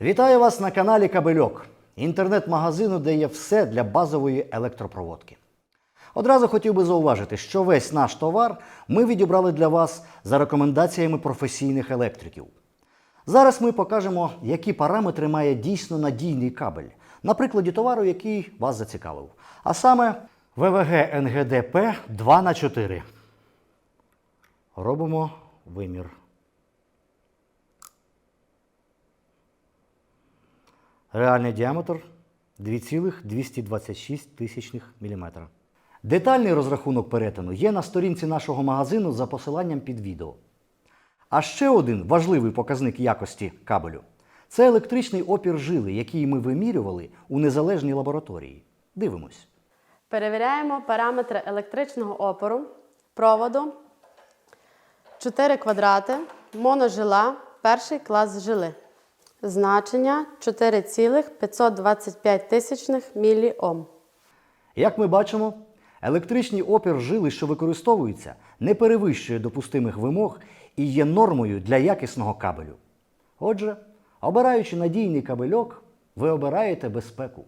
Вітаю вас на каналі Кабельок, інтернет-магазину, де є все для базової електропроводки. Одразу хотів би зауважити, що весь наш товар ми відібрали для вас за рекомендаціями професійних електриків. Зараз ми покажемо, які параметри має дійсно надійний кабель, на прикладі товару, який вас зацікавив. А саме ВВГ НГДП 2х4. Робимо вимір. Реальний діаметр 2,226 тисячних мм. Детальний розрахунок перетину є на сторінці нашого магазину за посиланням під відео. А ще один важливий показник якості кабелю це електричний опір жили, який ми вимірювали у незалежній лабораторії. Дивимось. Перевіряємо параметри електричного опору, проводу, 4 квадрати, моножила, перший клас жили. Значення 4,525 тисячних міліом. Як ми бачимо, електричний опір жили, що використовується, не перевищує допустимих вимог і є нормою для якісного кабелю. Отже, обираючи надійний кабельок, ви обираєте безпеку.